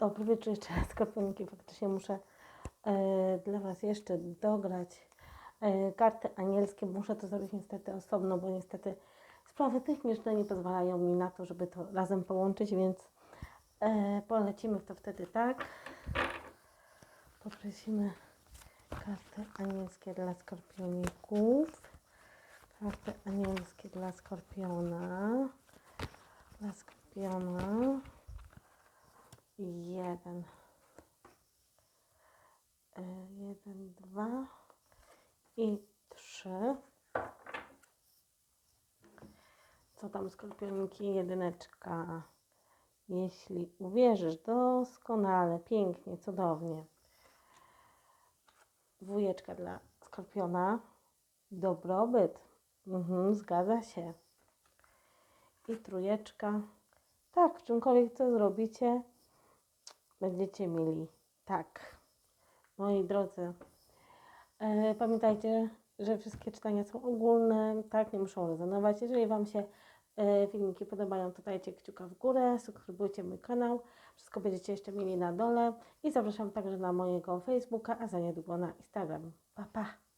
Dobry wieczór jeszcze raz, skorpionki. Faktycznie muszę e, dla Was jeszcze dograć e, karty anielskie. Muszę to zrobić niestety osobno, bo niestety sprawy techniczne nie pozwalają mi na to, żeby to razem połączyć, więc e, polecimy to wtedy tak. Poprosimy karty anielskie dla skorpioników. Karty anielskie dla skorpiona. Dla skorpiona. Jeden. E, Jeden, dwa i trzy. Co tam skorpioniki? Jedyneczka. Jeśli uwierzysz, doskonale, pięknie, cudownie. Dwójeczka dla skorpiona. Dobrobyt. Mhm, zgadza się. I trójeczka. Tak, czymkolwiek co zrobicie, będziecie mieli. Tak. Moi drodzy, e, pamiętajcie, że wszystkie czytania są ogólne, tak, nie muszą rezonować. Jeżeli Wam się e, filmiki podobają, to dajcie kciuka w górę, subskrybujcie mój kanał. Wszystko będziecie jeszcze mieli na dole. I zapraszam także na mojego Facebooka, a za niedługo na Instagram. Pa, pa!